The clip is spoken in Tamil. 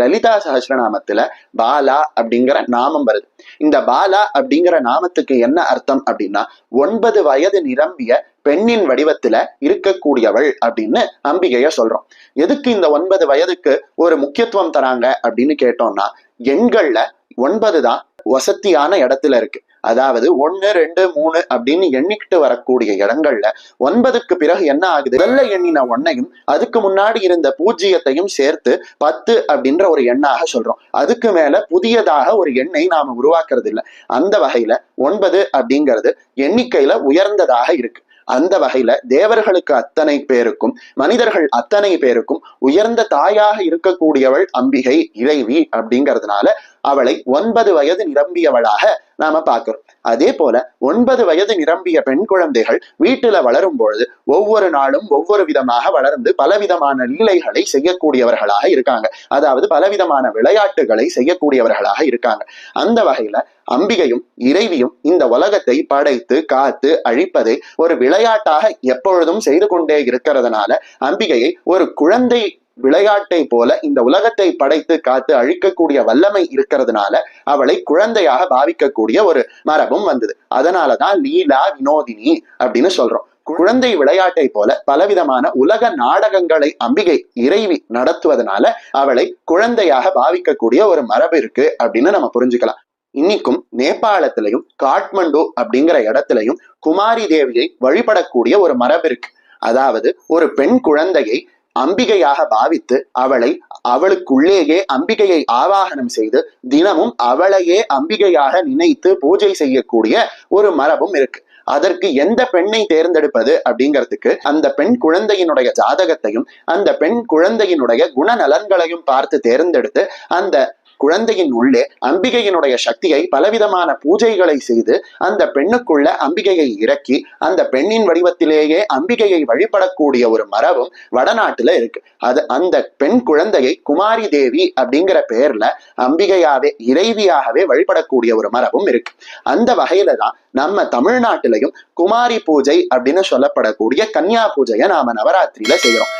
லலிதா சஹஸ்ரநாமத்துல பாலா அப்படிங்கிற நாமம் வருது. இந்த பாலா அப்படிங்கிற நாமத்துக்கு என்ன அர்த்தம் அப்படின்னா ஒன்பது வயது நிரம்பிய பெண்ணின் வடிவத்துல இருக்கக்கூடியவள் அப்படின்னு அம்பிகைய சொல்றோம். எதுக்கு இந்த ஒன்பது வயதுக்கு ஒரு முக்கியத்துவம் தராங்க அப்படின்னு கேட்டோம்னா எண்கள்ல ஒன்பது தான் வசதியான இடத்துல இருக்கு. அதாவது ஒன்னு ரெண்டு மூணு அப்படின்னு எண்ணிக்கிட்டு வரக்கூடிய இடங்கள்ல ஒன்பதுக்கு பிறகு என்ன ஆகுது? வெள்ளை எண்ணின ஒன்னையும் அதுக்கு முன்னாடி இருந்த பூஜ்ஜியத்தையும் சேர்த்து பத்து அப்படின்ற ஒரு எண்ணாக சொல்றோம். அதுக்கு மேல புதியதாக ஒரு எண்ணை நாம உருவாக்குறது இல்லை அந்த வகையில ஒன்பது அப்படிங்கிறது எண்ணிக்கையில உயர்ந்ததாக இருக்கு. அந்த வகையில தேவர்களுக்கு அத்தனை பேருக்கும் மனிதர்கள் அத்தனை பேருக்கும் உயர்ந்த தாயாக இருக்கக்கூடியவள் அம்பிகை இறைவி அப்படிங்கிறதுனால அவளை ஒன்பது வயது நிரம்பியவளாக நாம பார்க்கிறோம். அதே போல ஒன்பது வயது நிரம்பிய பெண் குழந்தைகள் வீட்டுல வளரும் பொழுது ஒவ்வொரு நாளும் ஒவ்வொரு விதமாக வளர்ந்து பலவிதமான லீலைகளை செய்யக்கூடியவர்களாக இருக்காங்க. அதாவது பலவிதமான விளையாட்டுகளை செய்யக்கூடியவர்களாக இருக்காங்க. அந்த வகையில அம்பிகையும் இறைவியும் இந்த உலகத்தை படைத்து காத்து அழிப்பதை ஒரு விளையாட்டாக எப்பொழுதும் செய்து கொண்டே இருக்கிறதுனால அம்பிகையை ஒரு குழந்தை விளையாட்டை போல இந்த உலகத்தை படைத்து காத்து அழிக்கக்கூடிய வல்லமை இருக்கிறதுனால அவளை குழந்தையாக பாவிக்கக்கூடிய ஒரு மரபும் வந்தது. அதனாலதான் லீலா வினோதினி அப்படின்னு சொல்றோம். குழந்தை விளையாட்டை போல பலவிதமான உலக நாடகங்களை அம்பிகை இறைவி நடத்துவதனால அவளை குழந்தையாக பாவிக்கக்கூடிய ஒரு மரபு இருக்கு அப்படின்னு நம்ம புரிஞ்சுக்கலாம். இன்னைக்கும் நேபாளத்திலையும் காட்மண்டு அப்படிங்கிற இடத்துலையும் குமாரி தேவியை வழிபடக்கூடிய ஒரு மரபு இருக்கு. அதாவது ஒரு பெண் குழந்தையை அம்பிகையாக பாவித்து அவளை அவளுக்குள்ளேயே அம்பிகையை ஆவாகனம் செய்து தினமும் அவளையே அம்பிகையாக நினைத்து பூஜை செய்யக்கூடிய ஒரு மரபும் இருக்கு. அதற்கு எந்த பெண்ணை தேர்ந்தெடுப்பது அப்படிங்கிறதுக்கு அந்த பெண் குழந்தையினுடைய ஜாதகத்தையும் அந்த பெண் குழந்தையினுடைய குணநலன்களையும் பார்த்து தேர்ந்தெடுத்து அந்த குழந்தையின் உள்ளே அம்பிகையினுடைய சக்தியை பலவிதமான பூஜைகளை செய்து அந்த பெண்ணுக்குள்ள அம்பிகையை இறக்கி அந்த பெண்ணின் வடிவத்திலேயே அம்பிகையை வழிபடக்கூடிய ஒரு மரபும் வடநாட்டுல இருக்கு. அது அந்த பெண் குழந்தையை குமாரி தேவி அப்படிங்கிற பெயர்ல அம்பிகையாவே இறைவியாகவே வழிபடக்கூடிய ஒரு மரபும் இருக்கு. அந்த வகையில தான் நம்ம தமிழ்நாட்டிலையும் குமாரி பூஜை அப்படின்னு சொல்லப்படக்கூடிய கன்னியா பூஜையை நாம நவராத்திரியில செய்யறோம்.